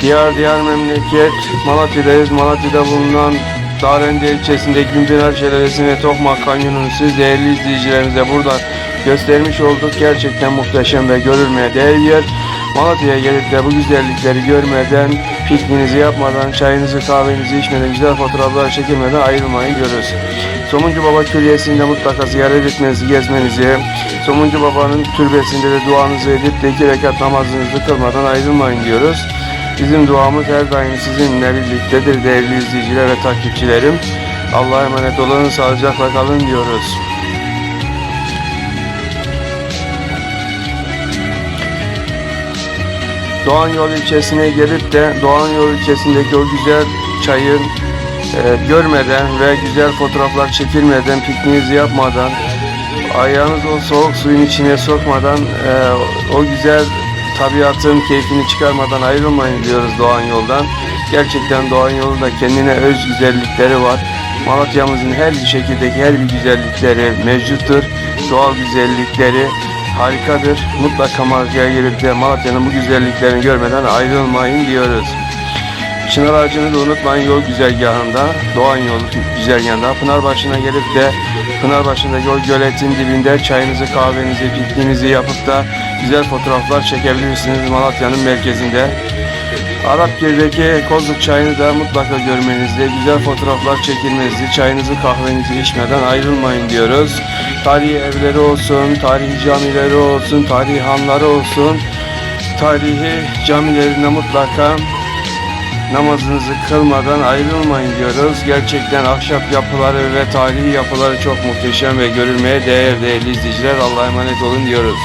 Diyar diyar memleket Malatya'dayız. Malatya'da bulunan Darende ilçesinde Gümpınar Şelalesi ve Tokmak Kanyonu'nu siz değerli izleyicilerimize buradan göstermiş olduk. Gerçekten muhteşem ve görülmeye değer yer. Malatya'ya gelip de bu güzellikleri görmeden, pikniğinizi yapmadan, çayınızı kahvenizi içmeden, güzel fotoğraflar çekilmeden ayrılmayın diyoruz. Somuncu Baba Külliyesi'nde mutlaka ziyaret etmenizi, gezmenizi, Somuncu Baba'nın türbesinde de duanızı edip de iki rekat namazınızı kılmadan ayrılmayın diyoruz. Bizim duamız her daim sizinle birliktedir değerli izleyiciler ve takipçilerim. Allah'a emanet olun, sağlıcakla kalın diyoruz. Doğan Yol ilçesine gelip de Doğan Yol ilçesindeki o güzel çayın e, görmeden ve güzel fotoğraflar çekilmeden, pikniğinizi yapmadan, ayağınızı o soğuk suyun içine sokmadan e, o güzel tabiatın keyfini çıkarmadan ayrılmayın diyoruz Doğan Yol'dan. Gerçekten Doğan Yol'un da kendine öz güzellikleri var. Malatya'mızın her bir şekildeki her bir güzellikleri mevcuttur. Doğal güzellikleri harikadır. Mutlaka Malatya'ya gelip de Malatya'nın bu güzelliklerini görmeden ayrılmayın diyoruz. Çınar ağacını da unutmayın yol güzergahında, Doğan yolu güzergahında. Pınarbaşı'na gelip de Pınarbaşı'ndaki o göletin dibinde çayınızı, kahvenizi, pikniğinizi yapıp da güzel fotoğraflar çekebilirsiniz Malatya'nın merkezinde. Arapgir'deki Kozluk çayını da mutlaka görmenizde, güzel fotoğraflar çekilmenizde, çayınızı kahvenizi içmeden ayrılmayın diyoruz. Tarihi evleri olsun, tarihi camileri olsun, tarihi hanları olsun, tarihi camilerinde mutlaka namazınızı kılmadan ayrılmayın diyoruz. Gerçekten ahşap yapıları ve tarihi yapıları çok muhteşem ve görülmeye değer değerli izleyiciler. Allah'a emanet olun diyoruz.